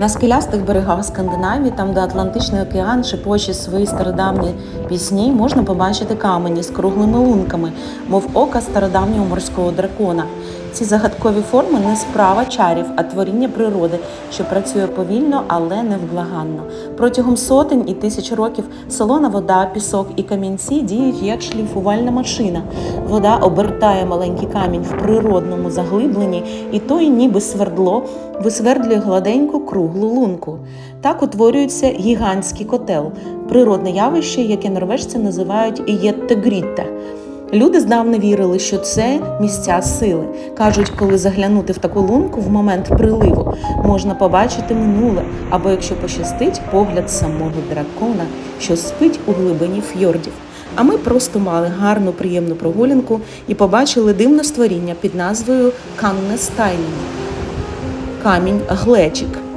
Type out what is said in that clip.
На скелястих берегах Скандинавії, там де Атлантичний океан шепоче свої стародавні пісні, можна побачити камені з круглими лунками, мов ока стародавнього морського дракона. Ці загадкові форми не справа чарів, а творіння природи, що працює повільно, але невблаганно. Протягом сотень і тисяч років солона вода, пісок і камінці діють як шліфувальна машина. Вода обертає маленький камінь в природному заглибленні, і той, ніби свердло, висвердлює гладеньку круглу лунку. Так утворюється гігантський котел, природне явище, яке норвежці називають ієттегрітте. Люди здавна вірили, що це місця сили. Кажуть, коли заглянути в таку лунку в момент приливу, можна побачити минуле, або якщо пощастить, погляд самого дракона, що спить у глибині фьордів. А ми просто мали гарну, приємну прогулянку і побачили дивне створіння під назвою Канне Стайлінг. камінь глечик.